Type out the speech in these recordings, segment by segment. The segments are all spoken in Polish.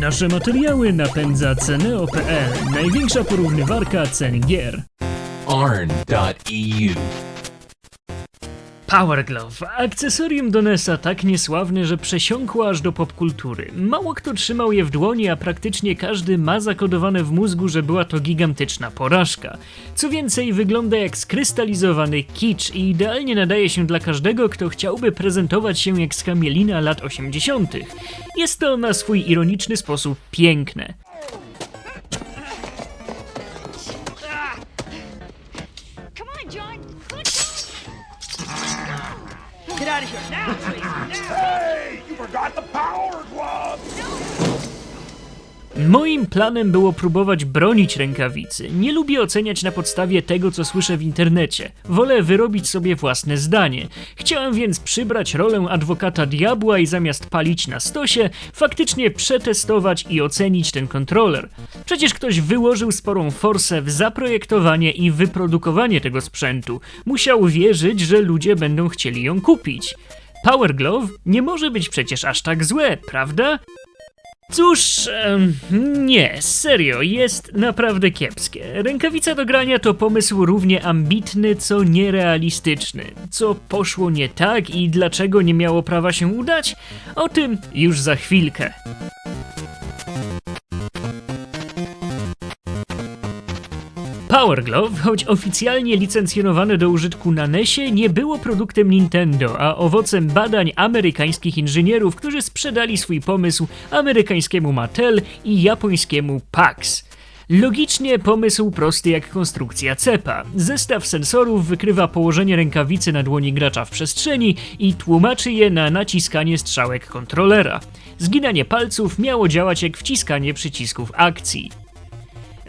Nasze materiały napędza Ceneo.pl, największa porównywarka cen gier. arn.eu. Power Glove, akcesorium do NESa tak niesławne, że przesiąkło aż do popkultury. Mało kto trzymał je w dłoni, a praktycznie każdy ma zakodowane w mózgu, że była to gigantyczna porażka. Co więcej, wygląda jak skrystalizowany kicz i idealnie nadaje się dla każdego, kto chciałby prezentować się jak skamielina lat 80. Jest to na swój ironiczny sposób piękne. Out of here now, please. Now. Hey, you forgot the power glove! Moim planem było próbować bronić rękawicy. Nie lubię oceniać na podstawie tego, co słyszę w internecie. Wolę wyrobić sobie własne zdanie. Chciałem więc przybrać rolę adwokata diabła i zamiast palić na stosie, faktycznie przetestować i ocenić ten kontroler. Przecież ktoś wyłożył sporą forsę w zaprojektowanie i wyprodukowanie tego sprzętu. Musiał wierzyć, że ludzie będą chcieli ją kupić. Power Glove nie może być przecież aż tak złe, prawda? Cóż, nie, serio, jest naprawdę kiepskie. Rękawica do grania to pomysł równie ambitny, co nierealistyczny. Co poszło nie tak i dlaczego nie miało prawa się udać? O tym już za chwilkę. Power Glove, choć oficjalnie licencjonowane do użytku na NESie, nie było produktem Nintendo, a owocem badań amerykańskich inżynierów, którzy sprzedali swój pomysł amerykańskiemu Mattel i japońskiemu PAX. Logicznie pomysł prosty jak konstrukcja cepa. Zestaw sensorów wykrywa położenie rękawicy na dłoni gracza w przestrzeni i tłumaczy je na naciskanie strzałek kontrolera. Zginanie palców miało działać jak wciskanie przycisków akcji.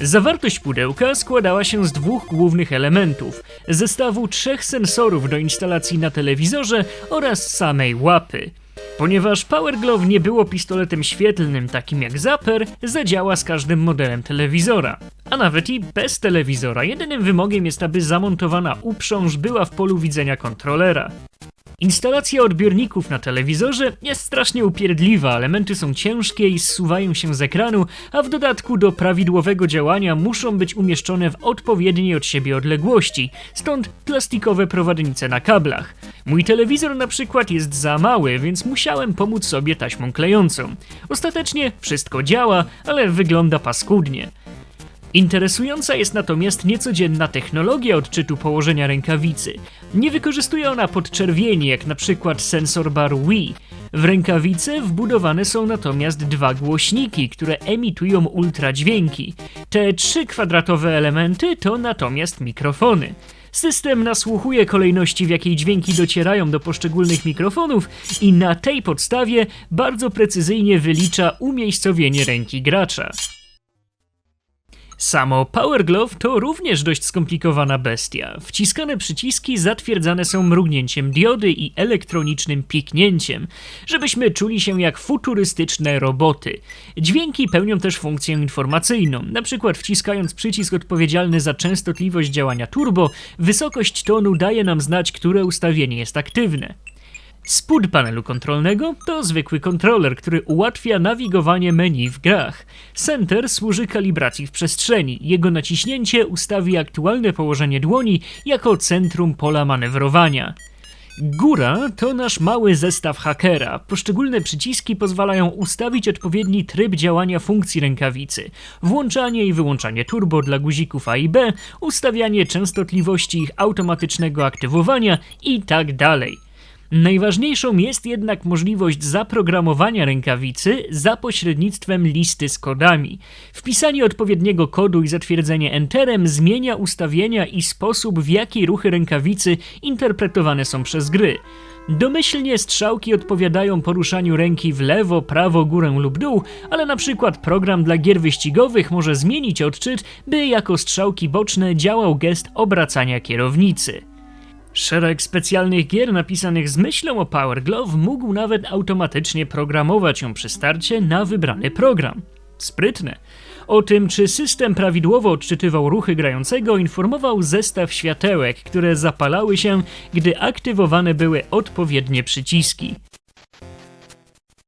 Zawartość pudełka składała się z dwóch głównych elementów: zestawu trzech sensorów do instalacji na telewizorze oraz samej łapy. Ponieważ Power Glove nie było pistoletem świetlnym takim jak Zapper, zadziała z każdym modelem telewizora. A nawet i bez telewizora, jedynym wymogiem jest, aby zamontowana uprząż była w polu widzenia kontrolera. Instalacja odbiorników na telewizorze jest strasznie upierdliwa, elementy są ciężkie i zsuwają się z ekranu, a w dodatku do prawidłowego działania muszą być umieszczone w odpowiedniej od siebie odległości, stąd plastikowe prowadnice na kablach. Mój telewizor na przykład jest za mały, więc musiałem pomóc sobie taśmą klejącą. Ostatecznie wszystko działa, ale wygląda paskudnie. Interesująca jest natomiast niecodzienna technologia odczytu położenia rękawicy. Nie wykorzystuje ona podczerwieni, jak na przykład sensor bar Wii. W rękawicy wbudowane są natomiast dwa głośniki, które emitują ultradźwięki. Te trzy kwadratowe elementy to natomiast mikrofony. System nasłuchuje kolejności, w jakiej dźwięki docierają do poszczególnych mikrofonów i na tej podstawie bardzo precyzyjnie wylicza umiejscowienie ręki gracza. Samo Power Glove to również dość skomplikowana bestia. Wciskane przyciski zatwierdzane są mrugnięciem diody i elektronicznym piknięciem, żebyśmy czuli się jak futurystyczne roboty. Dźwięki pełnią też funkcję informacyjną, przykład wciskając przycisk odpowiedzialny za częstotliwość działania turbo, wysokość tonu daje nam znać, które ustawienie jest aktywne. Spód panelu kontrolnego to zwykły kontroler, który ułatwia nawigowanie menu w grach. Center służy kalibracji w przestrzeni. Jego naciśnięcie ustawi aktualne położenie dłoni jako centrum pola manewrowania. Góra to nasz mały zestaw hakera. Poszczególne przyciski pozwalają ustawić odpowiedni tryb działania funkcji rękawicy. Włączanie i wyłączanie turbo dla guzików A i B, ustawianie częstotliwości ich automatycznego aktywowania i tak dalej. Najważniejszą jest jednak możliwość zaprogramowania rękawicy za pośrednictwem listy z kodami. Wpisanie odpowiedniego kodu i zatwierdzenie Enterem zmienia ustawienia i sposób, w jaki ruchy rękawicy interpretowane są przez gry. Domyślnie strzałki odpowiadają poruszaniu ręki w lewo, prawo, górę lub dół, ale na przykład program dla gier wyścigowych może zmienić odczyt, by jako strzałki boczne działał gest obracania kierownicy. Szereg specjalnych gier napisanych z myślą o Power Glove mógł nawet automatycznie programować ją przy starcie na wybrany program. Sprytne. O tym, czy system prawidłowo odczytywał ruchy grającego, informował zestaw światełek, które zapalały się, gdy aktywowane były odpowiednie przyciski.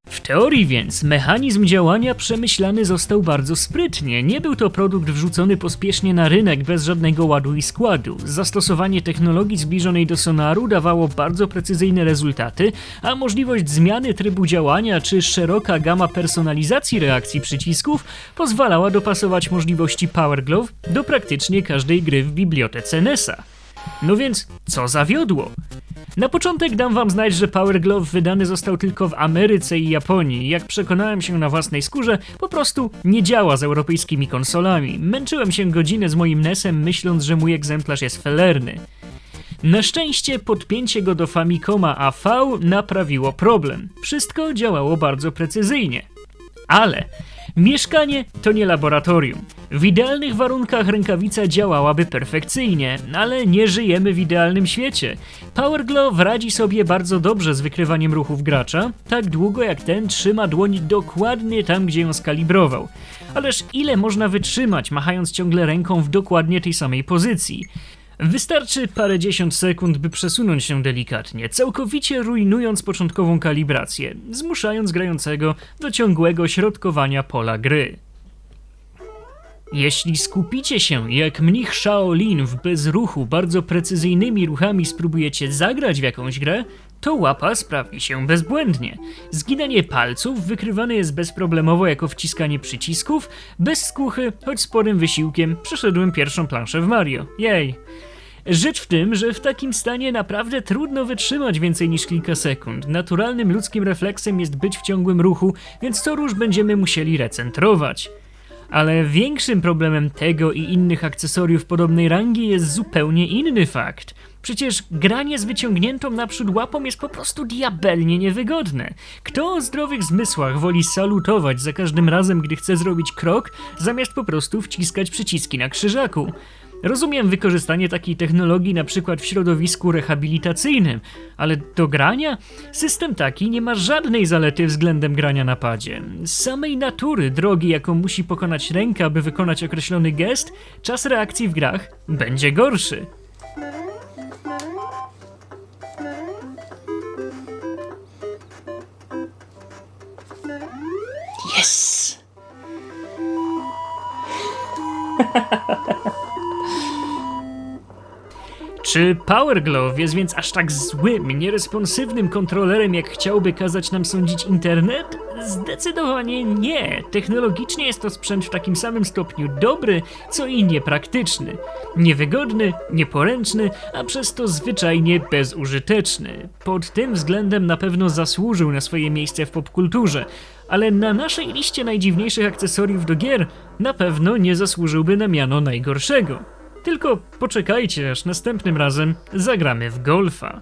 W teorii więc mechanizm działania przemyślany został bardzo sprytnie. Nie był to produkt wrzucony pospiesznie na rynek bez żadnego ładu i składu. Zastosowanie technologii zbliżonej do sonaru dawało bardzo precyzyjne rezultaty, a możliwość zmiany trybu działania czy szeroka gama personalizacji reakcji przycisków pozwalała dopasować możliwości Power Glove do praktycznie każdej gry w bibliotece NESa. No więc, co zawiodło? Na początek dam wam znać, że Power Glove wydany został tylko w Ameryce i Japonii. Jak przekonałem się na własnej skórze, po prostu nie działa z europejskimi konsolami. Męczyłem się godzinę z moim NESem, myśląc, że mój egzemplarz jest felerny. Na szczęście podpięcie go do Famicoma AV naprawiło problem. Wszystko działało bardzo precyzyjnie. Ale mieszkanie to nie laboratorium. W idealnych warunkach rękawica działałaby perfekcyjnie, ale nie żyjemy w idealnym świecie. Power Glove radzi sobie bardzo dobrze z wykrywaniem ruchów gracza, tak długo jak ten trzyma dłoń dokładnie tam, gdzie ją skalibrował. Ależ ile można wytrzymać, machając ciągle ręką w dokładnie tej samej pozycji? Wystarczy parędziesiąt sekund, by przesunąć się delikatnie, całkowicie rujnując początkową kalibrację, zmuszając grającego do ciągłego środkowania pola gry. Jeśli skupicie się jak mnich Shaolin w bezruchu bardzo precyzyjnymi ruchami spróbujecie zagrać w jakąś grę, to łapa sprawi się bezbłędnie. Zginanie palców wykrywane jest bezproblemowo jako wciskanie przycisków, bez skruchy, choć sporym wysiłkiem przeszedłem pierwszą planszę w Mario. Jej! Rzecz w tym, że w takim stanie naprawdę trudno wytrzymać więcej niż kilka sekund. Naturalnym ludzkim refleksem jest być w ciągłym ruchu, więc co róż będziemy musieli recentrować. Ale większym problemem tego i innych akcesoriów podobnej rangi jest zupełnie inny fakt. Przecież granie z wyciągniętą naprzód łapą jest po prostu diabelnie niewygodne. Kto o zdrowych zmysłach woli salutować za każdym razem, gdy chce zrobić krok, zamiast po prostu wciskać przyciski na krzyżaku? Rozumiem wykorzystanie takiej technologii na przykład w środowisku rehabilitacyjnym, ale do grania? System taki nie ma żadnej zalety względem grania na padzie. Z samej natury drogi, jaką musi pokonać ręka, aby wykonać określony gest, czas reakcji w grach będzie gorszy. Yes! Czy Power Glove jest więc aż tak złym, nieresponsywnym kontrolerem, jak chciałby kazać nam sądzić internet? Zdecydowanie nie. Technologicznie jest to sprzęt w takim samym stopniu dobry, co i niepraktyczny. Niewygodny, nieporęczny, a przez to zwyczajnie bezużyteczny. Pod tym względem na pewno zasłużył na swoje miejsce w popkulturze, ale na naszej liście najdziwniejszych akcesoriów do gier na pewno nie zasłużyłby na miano najgorszego. Tylko poczekajcie, aż następnym razem zagramy w golfa.